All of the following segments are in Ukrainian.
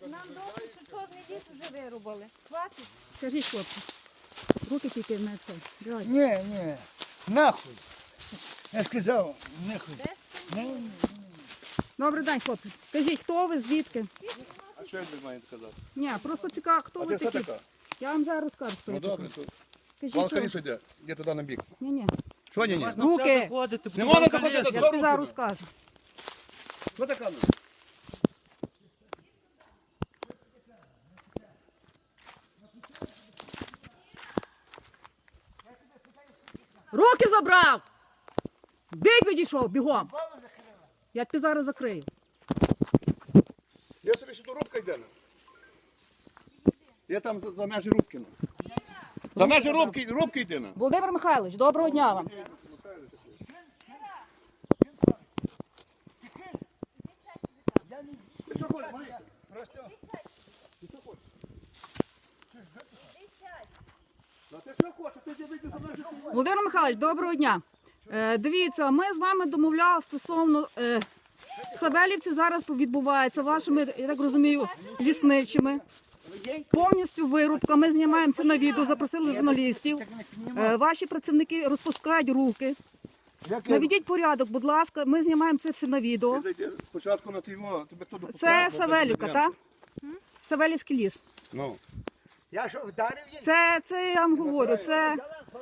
Нам добре, що чорний ліс вже вирубали. Хватить. Скажіть, хлопці, руки тільки на це. Давай. Ні, ні. Нахуй. Я сказав, нахуй. Без Ні, ні. Добрий день, хлопці. Скажіть, хто ви, звідки? А що ви маєте казати? Ні, просто цікаво, хто А ви ти хто такі. така? Я вам зараз розкажу, хто Ну я добре, така. то Скажіть, що... йде, я туди на бік. Ні, ні. Що ні, ні? Руки! Не можна заходити, Я що тобі руки? зараз розкажу. Що така? ну? Руки забрав! Бік відійшов, бігом! Я тебе зараз закрию. Я собі сюди рубка йде. ну. Я там за, за межі рубки. ну. За межі рубки, рубки йде. ну. Володимир Михайлович, доброго дня вам. Ти що хочеш, Марія? Ти що хочеш? Ну ти що хочеш? Ти вийти за межі рубки. Володимир Михайлович, доброго дня. Е, дивіться, ми з вами домовляли стосовно е, Савелівці зараз відбувається вашими, я так розумію, лісничими. Повністю вирубка. Ми знімаємо це на відео, запросили журналістів. Е, ваші працівники розпускають руки. Наведіть порядок, будь ласка, ми знімаємо це все на відео. Спочатку на тебе хто? Це Савелівка, так? Савелівський ліс. Ну. Я що вдарив? Це, це я вам говорю, це,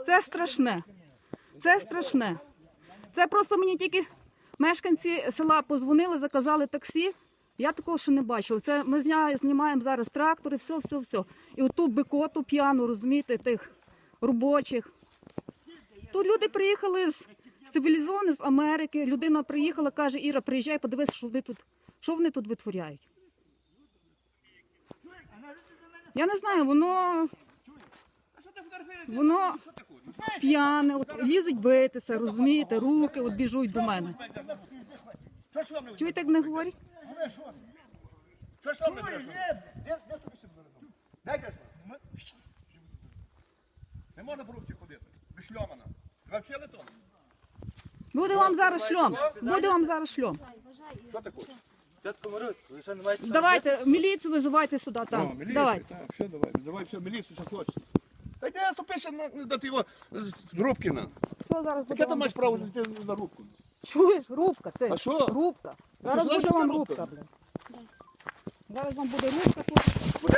це страшне. Це страшне. Це просто мені тільки мешканці села позвонили, заказали таксі. Я такого ще не бачила. Це ми знімаємо зараз трактори, все, все, все. І оту бикоту п'яну, розумієте, тих робочих. Тут люди приїхали з з цивілізовані з Америки. Людина приїхала, каже, Іра, приїжджай, подивись, що вони тут, що вони тут витворяють. Я не знаю, воно. Воно п'яне, от лізуть битися, розумієте, руки от біжуть до мене. Чуєте, як не говорять? Що ж вам не. Не можна по рубці ходити. Без шльомана. Ви вчили то? Буде вам зараз шльом. Буде вам зараз шльом. Що хочеш? Тетко Марусь, ви ще не маєте Давайте, міліцію визивайте сюди О, там. міліцію, Давайте. Так, все, давай. Визивай все, міліцію, що хочеш. Та йди ступися на, на його з Рубкіна. Все, зараз буде Яке ти вам... маєш право йти на рубку? Чуєш, рубка, ти. А що? Рубка. Зараз знаєш, буде вам рубка? рубка, блядь. Зараз вам буде рубка тут.